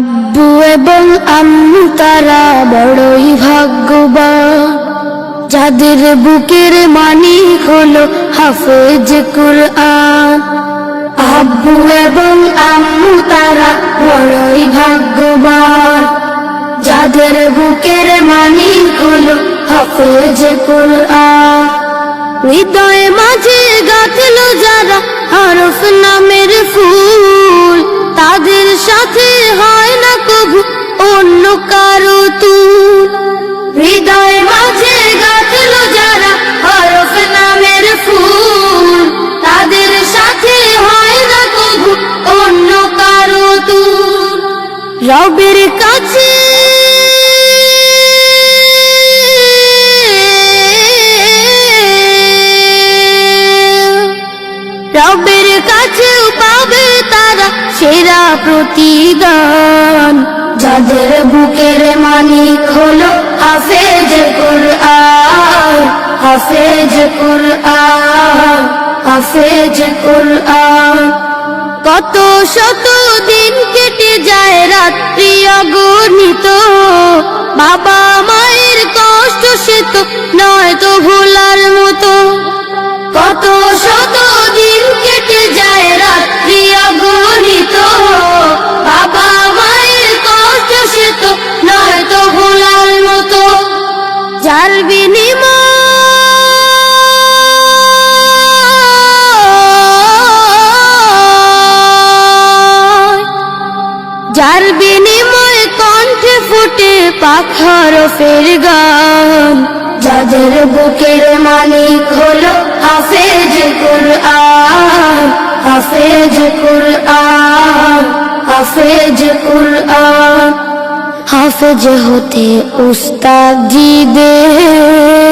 আব্বু এবং আম্মু তারা বড়ই ভাগ্যবান। যাদের বুকের মানিক হলো হাফেজ কুরআন। আব্বু এবং আম্মু তারা বড়ই ভাগ্যবান। যাদের বুকের মানিক হলো হাফেজ কুরআন। হৃদয় মাঝে গাঁথল যারা হরফ নামের ফুল। তাদের সাথে রবের কাছে। রবের কাছেও পাবে তারা সেরা প্রতিদান। যাদের বুকের মালিক হলো হাফেজ কুরআন হাফেজ কুরআন হাফেজ কুরআন। কত শত দিন সে নয় তো ভোলার মতো। কত শত দিন কেটে যায় রাত্রি অগণিত। বাবা মায়ের কষ্ট নয় তো ভোলার মতো। যার বিনিময় যার বিনিময় কণ্ঠে ফুটে পাখার ফের গান যাদের বুকের মালিক হলো হাফেজ কুরআন হাফেজ কুরআন হাফেজ কুরআন। হাফেজ হতে উস্তাদ জিদের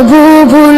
কবু ভুলবো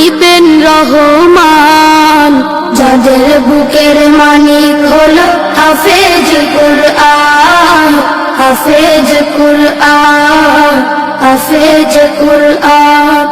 দিবেন রহমান। যাদের বুকের মানিক হলো হাফেজ কুরআন হাফেজ কুরআন কুল কুরআন।